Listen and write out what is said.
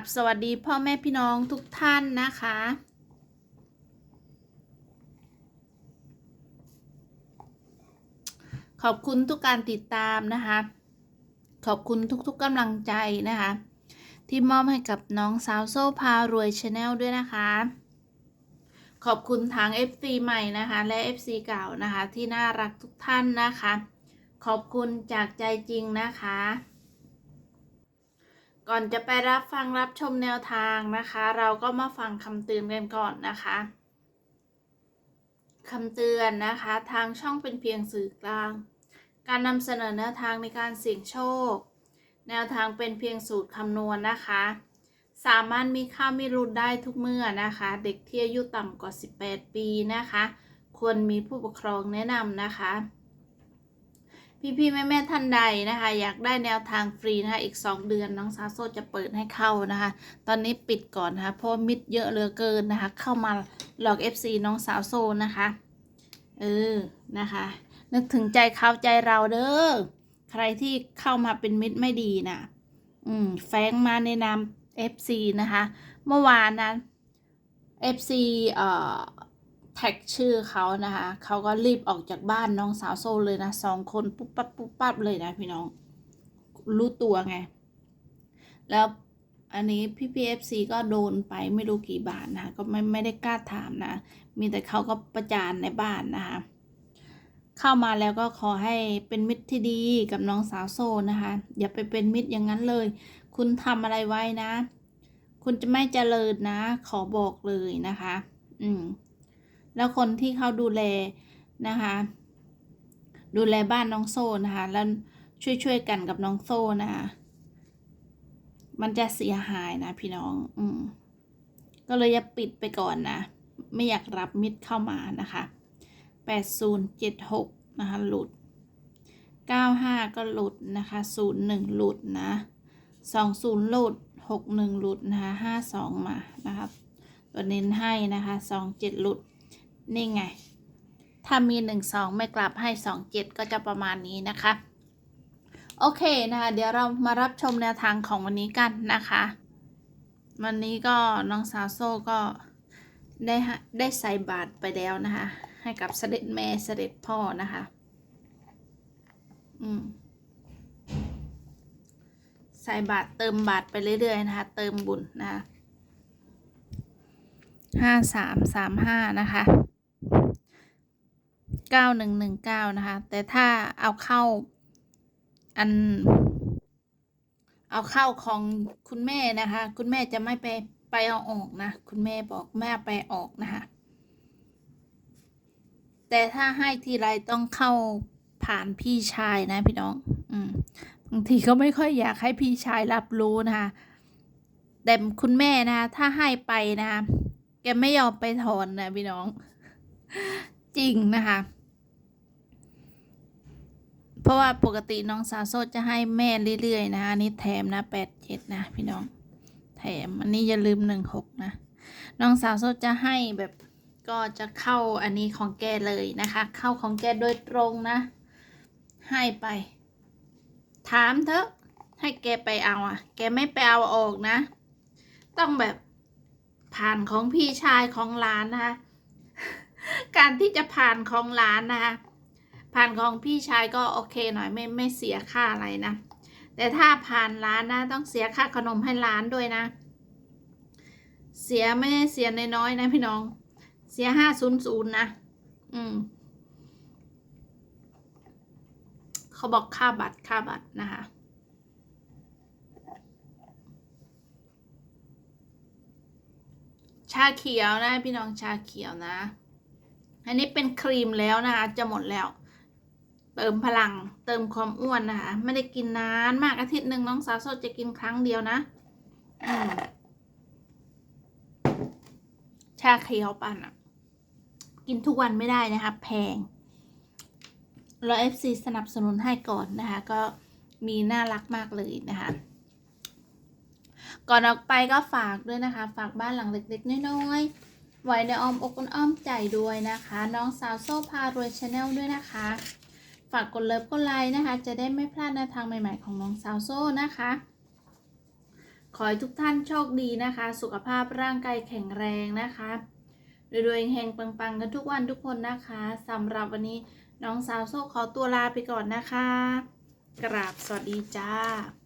ับสวัสดีพ่อแม่พี่น้องทุกท่านนะคะ ขอบคุณทุกการติดตามนะคะ ขอบคุณทุกๆกำลังใจนะคะ ที่มอบให้กับน้องสาวโซ่พารวยชาแนลด้วยนะคะ ขอบคุณทาง FC ใหม่นะคะ และ FC เก่านะคะที่น่ารักทุกท่านนะคะ ขอบคุณจากใจจริงนะคะ ก่อนจะไปรับฟังรับชมแนวทางนะคะ เราก็มาฟังคำเตือนกันก่อนนะคะคำเตือนนะคะ ทางช่องเป็นเพียงสื่อกลาง การนำเสนอแนวทางในการเสี่ยงโชค แนวทางเป็นเพียงสูตรคำนวณนะคะ สามารถมีค่ามีรุนได้ทุกเมื่อนะคะ เด็กที่อายุต่ำกว่า 18 ปีนะคะ ควรมีผู้ปกครองแนะนำนะคะ พี่ๆแม่ๆท่านใดนะคะ อยากได้แนวทางฟรีนะคะอีก 2 เดือนน้องซาโซจะเปิดให้เข้านะคะ ตอนนี้ปิดก่อนนะคะเพราะมิดเยอะเหลือเกินนะคะ เข้ามาหลอก FC น้องสาวโซนะคะเออนะคะ นึกถึงใจเขาใจเราเด้อใครที่เข้ามาเป็นมิตรไม่ดีนะอืมแฝงมาในนาม FC นะคะ เมื่อวานนั้น FC เอ่อ แท็กชื่อเขานะคะเขาก็รีบออกจากบ้านน้องสาวโซเลยนะสองคนปุ๊บปั๊บปุ๊บปั๊บเลยนะพี่น้อง รู้ตัวไง แล้วอันนี้พี่พีเอฟซีก็โดนไปไม่รู้กี่บาทนะคะก็ไม่ไม่ได้กล้าถามนะ มีแต่เขาก็ประจานในบ้านนะคะเข้ามาแล้วก็ขอให้เป็นมิตรที่ดีกับน้องสาวโซนะคะ อย่าไปเป็นมิตรอย่างนั้นเลย คุณทำอะไรไว้นะ คุณจะไม่เจริญนะ ขอบอกเลยนะคะ อืม แล้วคนที่เขาดูแลนะคะ ดูแลบ้านน้องโซ่นะคะ แล้วช่วยๆกันกับน้องโซ่นะคะมันจะเสียหายนะพี่น้อง อืม ก็เลยจะปิดไปก่อนนะ ไม่อยากรับมิตรเข้ามานะคะแปดศูนย์เจ็ดหกนะคะ หลุดเก้าห้าก็หลุดนะคะศูนย์หนึ่งหลุดนะสองศูนย์หลุดหกหนึ่งหลุดนะคะห้าสองมานะคะตัวเน้นให้นะคะสองเจ็ดหลุด นี่ไง ถ้ามีหนึ่งสองไม่กลับให้สองเจ็ดก็จะประมาณนี้นะคะ โอเคนะคะ เดี๋ยวเรามารับชมแนวทางของวันนี้กันนะคะ วันนี้ก็น้องสาวโซ่ก็ได้ได้ใส่บาตรไปแล้วนะคะ ให้กับเสด็จแม่เสด็จพ่อนะคะ อืมใส่บาตรเติมบาตรไปเรื่อยๆนะคะ เติมบุญนะคะห้าสามสามห้านะคะ เก้าหนึ่งหนึ่งเก้านะคะ แต่ถ้าเอาเข้าอัน เอาเข้าของคุณแม่นะคะ คุณแม่จะไม่ไปไปเอาออกนะ คุณแม่บอกแม่ไปออกนะคะ แต่ถ้าให้ทีไรต้องเข้าผ่านพี่ชายนะพี่น้อง อืมบางทีก็ไม่ค่อยอยากให้พี่ชายรับรู้นะคะแต่คุณแม่นะ ถ้าให้ไปนะ แกไม่ยอมไปถอนนะพี่น้อง จริงนะคะ เพราะว่าปกติน้องสาวโซจะให้แม่เรื่อยๆนะอันนี้แถมนะแปดเจ็ดนะพี่น้อง แถมอันนี้อย่าลืมหนึ่งหกนะ น้องสาวโซจะให้แบบก็จะเข้าอันนี้ของแกเลยนะคะ เข้าของแกโดยตรงนะ ให้ไป ถามเถอะ ให้แกไปเอาอะ แกไม่ไปเอาออกนะ ต้องแบบผ่านของพี่ชายของหลานนะคะ การที่จะผ่านของหลานนะคะ ผ่านของพี่ชายก็โอเคหน่อยไม่ไม่เสียค่าอะไรนะ แต่ถ้าผ่านร้านนะต้องเสียค่าขนมให้ร้านด้วยนะ เสียไม่เสียน้อยๆนะพี่น้อง เสียห้าศูนย์ศูนย์นะ อืมเขาบอกค่าบัตรค่าบัตรนะคะชาเขียวนะพี่น้องชาเขียวนะ อันนี้เป็นครีมแล้วนะคะจะหมดแล้ว เติมพลังเติมความอ้วนนะคะ ไม่ได้กินนานมากอาทิตย์หนึ่งน้องสาวโซจะกินครั้งเดียวนะชาเขียวปั่นอะ กินทุกวันไม่ได้นะคะ แพงแล้วเอฟซีสนับสนุนให้ก่อนนะคะ ก็มีน่ารักมากเลยนะคะ ก่อนออกไปก็ฝากด้วยนะคะ ฝากบ้านหลังเล็กๆน้อยๆไว้ในอ้อมอกอ้อมใจด้วยนะคะ น้องสาวโซ่พารวยชาแนลด้วยนะคะ ฝากกดเลิฟกดไลค์นะคะ จะได้ไม่พลาดแนวทางใหม่ๆของน้องสาวโซ่นะคะ ขอให้ทุกท่านโชคดีนะคะ สุขภาพร่างกายแข็งแรงนะคะรวยๆแห่งปังๆ กันทุกวันทุกคนนะคะสำหรับวันนี้น้องสาวโซ่ขอตัวลาไปก่อนนะคะ กราบสวัสดีจ้า